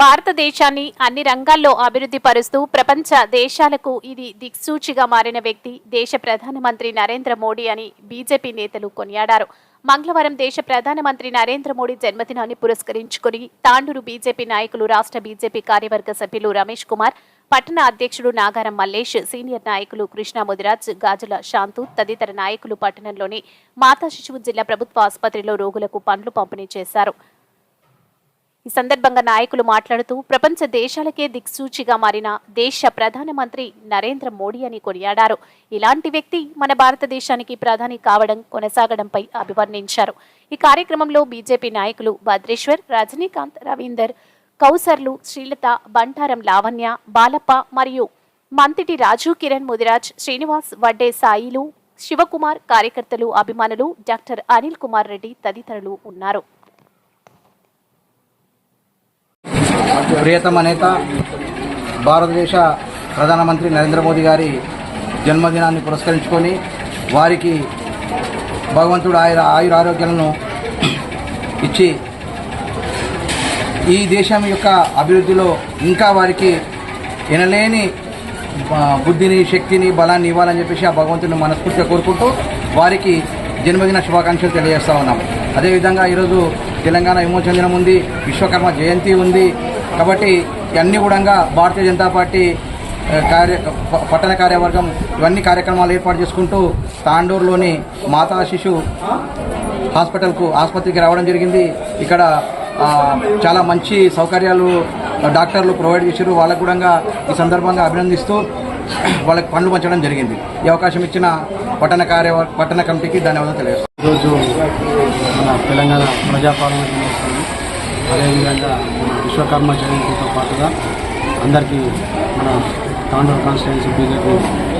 భారతదేశాన్ని అన్ని రంగాల్లో అభివృద్ధి పరుస్తూ ప్రపంచ దేశాలకు ఇది దిక్సూచిగా మారిన వ్యక్తి దేశ ప్రధానమంత్రి నరేంద్ర మోడీ అని బీజేపీ నేతలు కొనియాడారు. మంగళవారం దేశ ప్రధానమంత్రి నరేంద్ర మోడీ జన్మదినాన్ని పురస్కరించుకుని తాండూరు బీజేపీ నాయకులు రాష్ట్ర బీజేపీ కార్యవర్గ సభ్యులు రమేష్ కుమార్ పట్టణ అధ్యక్షుడు నాగారం మల్లేష్ సీనియర్ నాయకులు కృష్ణ ముదిరాజ్ గాజుల శాంతు తదితర నాయకులు పట్టణంలోని మాతా శిశువు జిల్లా ప్రభుత్వ ఆసుపత్రిలో రోగులకు పండ్లు పంపిణీ చేశారు. ఈ సందర్భంగా నాయకులు మాట్లాడుతూ ప్రపంచ దేశాలకే దిక్సూచిగా మారిన దేశ ప్రధానమంత్రి నరేంద్ర మోడీ అని కొనియాడారు. ఇలాంటి వ్యక్తి మన భారతదేశానికి ప్రధాని కావడం కొనసాగడంపై అభివర్ణించారు. ఈ కార్యక్రమంలో బీజేపీ నాయకులు భద్రేశ్వర్ రజనీకాంత్ రవీందర్ కౌసర్లు శ్రీలత బంటారం లావణ్య బాలప్ప మరియు మంతిటి రాజు కిరణ్ ముదిరాజ్ శ్రీనివాస్ వడ్డే సాయిలు శివకుమార్ కార్యకర్తలు అభిమానులు డాక్టర్ అనిల్ కుమార్ రెడ్డి తదితరులు ఉన్నారు. ప్రియతమ నేత భారతదేశ ప్రధానమంత్రి నరేంద్ర మోదీ గారి జన్మదినాన్ని పురస్కరించుకొని వారికి భగవంతుడు ఆయుర ఆయుర ఆరోగ్యాలను ఇచ్చి ఈ దేశం యొక్క అభివృద్ధిలో ఇంకా వారికి ఎనలేని బుద్ధిని శక్తిని బలాన్ని ఇవ్వాలని చెప్పేసి ఆ భగవంతుని మనస్ఫూర్తిగా కోరుకుంటూ వారికి జన్మదిన శుభాకాంక్షలు తెలియజేస్తా ఉన్నాం. అదేవిధంగా ఈరోజు తెలంగాణ విమోచన దినం ఉంది విశ్వకర్మ జయంతి ఉంది కాబట్టి ఇవన్నీ కూడా భారతీయ జనతా పార్టీ కార్య పట్టణ కార్యవర్గం ఇవన్నీ కార్యక్రమాలు ఏర్పాటు చేసుకుంటూ తాండూరులోని మాతా శిశు హాస్పిటల్కు ఆసుపత్రికి రావడం జరిగింది. ఇక్కడ చాలా మంచి సౌకర్యాలు డాక్టర్లు ప్రొవైడ్ చేశారు. వాళ్ళకు కూడా ఈ సందర్భంగా అభినందిస్తూ వాళ్ళకి పనులు పంచడం జరిగింది. ఈ అవకాశం ఇచ్చిన పట్టణ కార్య పట్టణ కమిటీకి ధన్యవాదాలు తెలియజేస్తాను ఈరోజు మన తెలంగాణ ప్రజాపాలన అదేవిధంగా మన విశ్వకర్మ జయంతితో పాటుగా అందరికీ మన తాండూరు కాన్స్టిట్యున్సీ బీజేపీ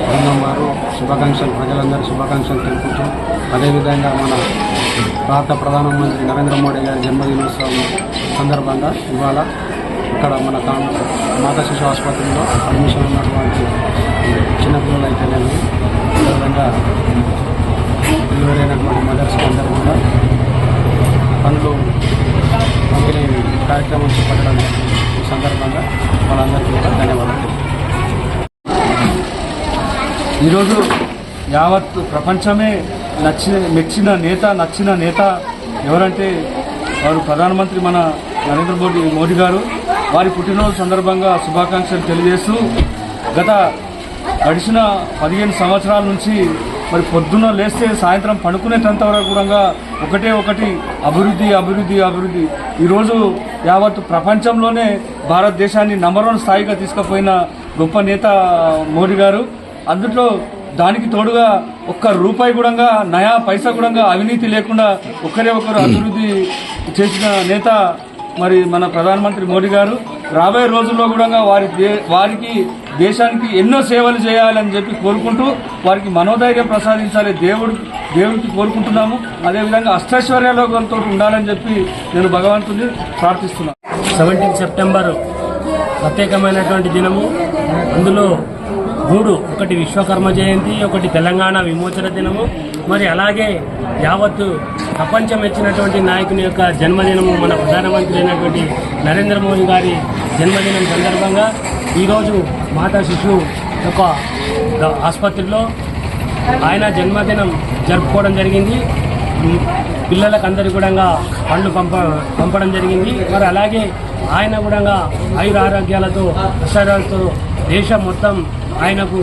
బృందం వారు శుభాకాంక్షలు ప్రజలందరూ శుభాకాంక్షలు తెలుపుతూ అదేవిధంగా మన భారత ప్రధానమంత్రి నరేంద్ర మోడీ గారి జన్మదినోత్సవం సందర్భంగా ఇవాళ ఇక్కడ మన తాండూరు మాతా శిశు ఆసుపత్రిలో అడ్మిషన్ ఉన్నటువంటి చిన్నపిల్లలు అయితేనేమి అదేవిధంగా డెలివరీ అయినటువంటి మదర్స్ అందరూ కూడా పనులు పంపిణీ కార్యక్రమం చేపట్టడం ఈ సందర్భంగా వాళ్ళందరికీ కూడా ధన్యవాదాలు ఈరోజు యావత్ ప్రపంచమే నచ్చిన మెచ్చిన నేత నచ్చిన నేత ఎవరంటే వారు ప్రధానమంత్రి మన నరేంద్ర మోడీ మోడీ గారు. వారి పుట్టినరోజు సందర్భంగా శుభాకాంక్షలు తెలియజేస్తూ గత గడిచిన పదిహేను సంవత్సరాల నుంచి మరి పొద్దున్న లేస్తే సాయంత్రం పడుకునేటంత వరకు కూడా ఒకటే ఒకటి అభివృద్ధి అభివృద్ధి అభివృద్ధి. ఈరోజు యావత్ ప్రపంచంలోనే భారతదేశాన్ని నంబర్ వన్ స్థాయిగా తీసుకుపోయిన గొప్ప నేత మోడీ గారు. అందులో దానికి తోడుగా ఒక్క రూపాయి కూడా నయా పైసా కూడా అవినీతి లేకుండా ఒకరే ఒకరు అభివృద్ధి చేసిన నేత మరి మన ప్రధానమంత్రి మోడీ గారు. రాబోయే రోజుల్లో కూడా వారి దే- వారికి దేశానికి ఎన్నో సేవలు చేయాలని చెప్పి కోరుకుంటూ వారికి మనోధైర్యం ప్రసాదించాలి దేవుడు దేవుడికి కోరుకుంటున్నాము. అదేవిధంగా అష్టైశ్వర్యాలతో ఉండాలని చెప్పి నేను భగవంతుని ప్రార్థిస్తున్నాను. సెవెంటీన్ సెప్టెంబర్ ప్రత్యేకమైనటువంటి దినము. అందులో మూడు ఒకటి విశ్వకర్మ జయంతి ఒకటి తెలంగాణ విమోచన దినము. మరి అలాగే యావత్తు ప్రపంచం ఇచ్చినటువంటి నాయకుని యొక్క జన్మదినము మన ప్రధానమంత్రి అయినటువంటి నరేంద్ర మోదీ గారి జన్మదినం సందర్భంగా ఈరోజు మాతా శిశువు యొక్క ఆసుపత్రిలో ఆయన జన్మదినం జరుపుకోవడం జరిగింది. పిల్లలకు అందరి కూడా పండ్లు పంప పంపడం జరిగింది. మరి అలాగే ఆయన కూడా ఆయుర ఆరోగ్యాలతో అక్షరాలతో దేశం మొత్తం ఆయనకు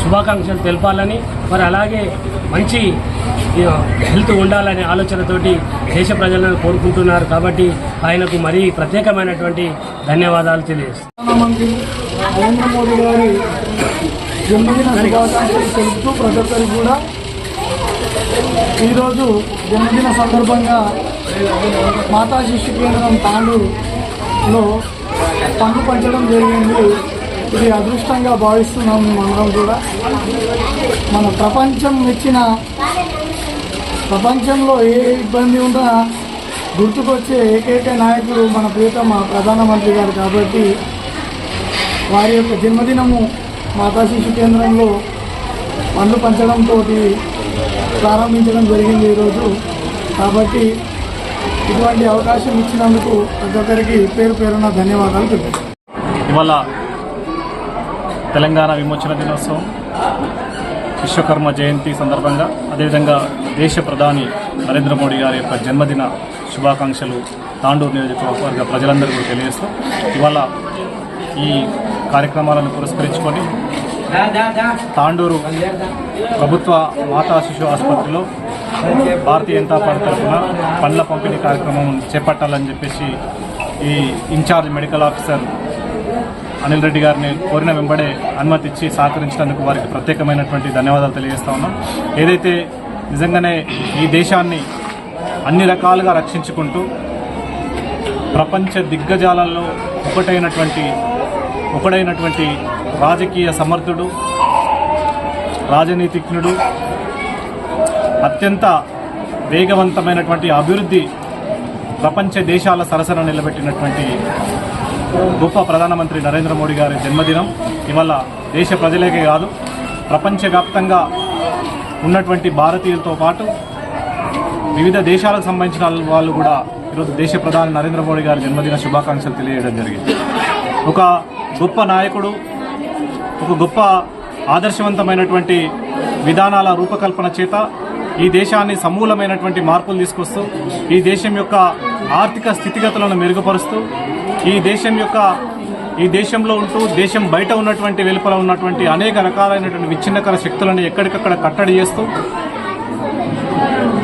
శుభాకాంక్షలు తెలపాలని మరి అలాగే మంచి హెల్త్ ఉండాలనే ఆలోచనతోటి దేశ ప్రజలను కోరుకుంటున్నారు కాబట్టి ఆయనకు మరీ ప్రత్యేకమైనటువంటి ధన్యవాదాలు తెలియజేస్తాను నరేంద్ర మోదీ గారి జన్మదిన శుభాకాంక్షలు తెలుపుతూ ప్రతి కూడా ఈరోజు జన్మదిన సందర్భంగా మాతా శిశు కేంద్రం తాండూరులో పండు పంచడం జరిగింది. ఇది అదృష్టంగా భావిస్తున్నాం మనం కూడా. మన ప్రపంచం మెచ్చిన ప్రపంచంలో ఏ ఇబ్బంది ఉన్నా గుర్తుకొచ్చే ఏకైక నాయకుడు మన ప్రియతమ ప్రధానమంత్రి గారు కాబట్టి వారి యొక్క జన్మదినము మాతా శిశు కేంద్రంలో పండ్లు పంచడంతో ప్రారంభించడం జరిగింది ఈరోజు. కాబట్టి ఇటువంటి అవకాశం ఇచ్చినందుకు ప్రతి ఒక్కరికి పేరు పేరున ధన్యవాదాలు తెలుపుతున్నాను. ఇవాళ తెలంగాణ విమోచన దినోత్సవం విశ్వకర్మ జయంతి సందర్భంగా అదేవిధంగా దేశ ప్రధాని నరేంద్ర మోడీ గారి యొక్క జన్మదిన శుభాకాంక్షలు తాండూరు నియోజకవర్గ ప్రజలందరికీ తెలియజేస్తూ ఇవాళ ఈ కార్యక్రమాలను పురస్కరించుకొని తాండూరు ప్రభుత్వ మాతా శిశు ఆసుపత్రిలో భారతీయ జనతా పార్టీ తరఫున పండ్ల పంపిణీ కార్యక్రమం చేపట్టాలని చెప్పేసి ఈ in charge medical officer Anil Reddy గారిని కోరిన వెంబడే అనుమతి ఇచ్చి సహకరించినందుకు వారికి ప్రత్యేకమైనటువంటి ధన్యవాదాలు తెలియజేస్తా ఉన్నాం. ఏదైతే నిజంగానే ఈ దేశాన్ని అన్ని రకాలుగా రక్షించుకుంటూ ప్రపంచ దిగ్గజాలలో ఒకటైనటువంటి ఒకడైనటువంటి రాజకీయ సమర్థుడు రాజనీతిజ్ఞుడు అత్యంత వేగవంతమైనటువంటి అభివృద్ధి ప్రపంచ దేశాల సరసన నిలబెట్టినటువంటి గొప్ప ప్రధానమంత్రి నరేంద్ర మోడీ గారి జన్మదినం. ఇవాళ దేశ ప్రజలకే కాదు ప్రపంచవ్యాప్తంగా ఉన్నటువంటి భారతీయులతో పాటు వివిధ దేశాలకు సంబంధించిన వాళ్ళు కూడా ఈరోజు దేశ ప్రధాని నరేంద్ర మోడీ గారి జన్మదిన శుభాకాంక్షలు తెలియజేయడం జరిగింది. ఒక గొప్ప నాయకుడు ఒక గొప్ప ఆదర్శవంతమైనటువంటి విధానాల రూపకల్పన చేత ఈ దేశాన్ని సమూలమైనటువంటి మార్పులు తీసుకొస్తూ ఈ దేశం యొక్క ఆర్థిక స్థితిగతులను మెరుగుపరుస్తూ ఈ దేశం యొక్క ఈ దేశంలో ఉంటూ దేశం బయట ఉన్నటువంటి వెలుపల ఉన్నటువంటి అనేక రకాలైనటువంటి విచ్ఛిన్నకర శక్తులను ఎక్కడికక్కడ కట్టడి చేస్తూ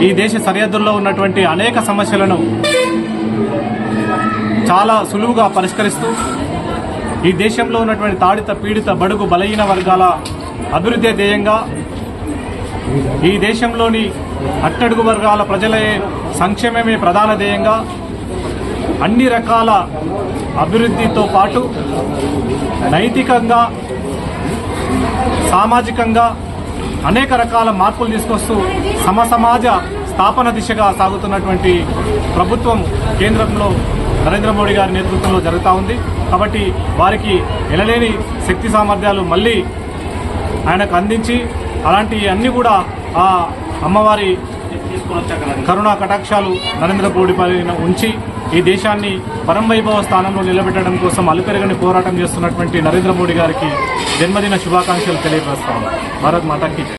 ఈ దేశ సరిహద్దుల్లో ఉన్నటువంటి అనేక సమస్యలను చాలా సులువుగా పరిష్కరిస్తూ ఈ దేశంలో ఉన్నటువంటి తాడిత పీడిత బడుగు బలహీన వర్గాల అభివృద్ధి ధ్యేయంగా ఈ దేశంలోని అట్టడుగు వర్గాల ప్రజల సంక్షేమమే ప్రధాన ధ్యేయంగా అన్ని రకాల అభివృద్ధితో పాటు నైతికంగా సామాజికంగా అనేక రకాల మార్పులు తీసుకొస్తూ సమసమాజ స్థాపన దిశగా సాగుతున్నటువంటి ప్రభుత్వం కేంద్రంలో నరేంద్ర మోడీ గారి నేతృత్వంలో జరుగుతూ ఉంది. కాబట్టి వారికి ఎలలేని శక్తి సామర్థ్యాలు మళ్ళీ ఆయనకు అందించి అలాంటి అన్ని కూడా ఆ అమ్మవారి కరుణా కటాక్షాలు నరేంద్ర మోడీ పైన ఉంచి ఈ దేశాన్ని పరంవైభవ స్థానంలో నిలబెట్టడం కోసం అలుపెరగని పోరాటం చేస్తున్నటువంటి నరేంద్ర మోడీ గారికి జన్మదిన శుభాకాంక్షలు తెలియజేస్తాము భారత్ మాతాకి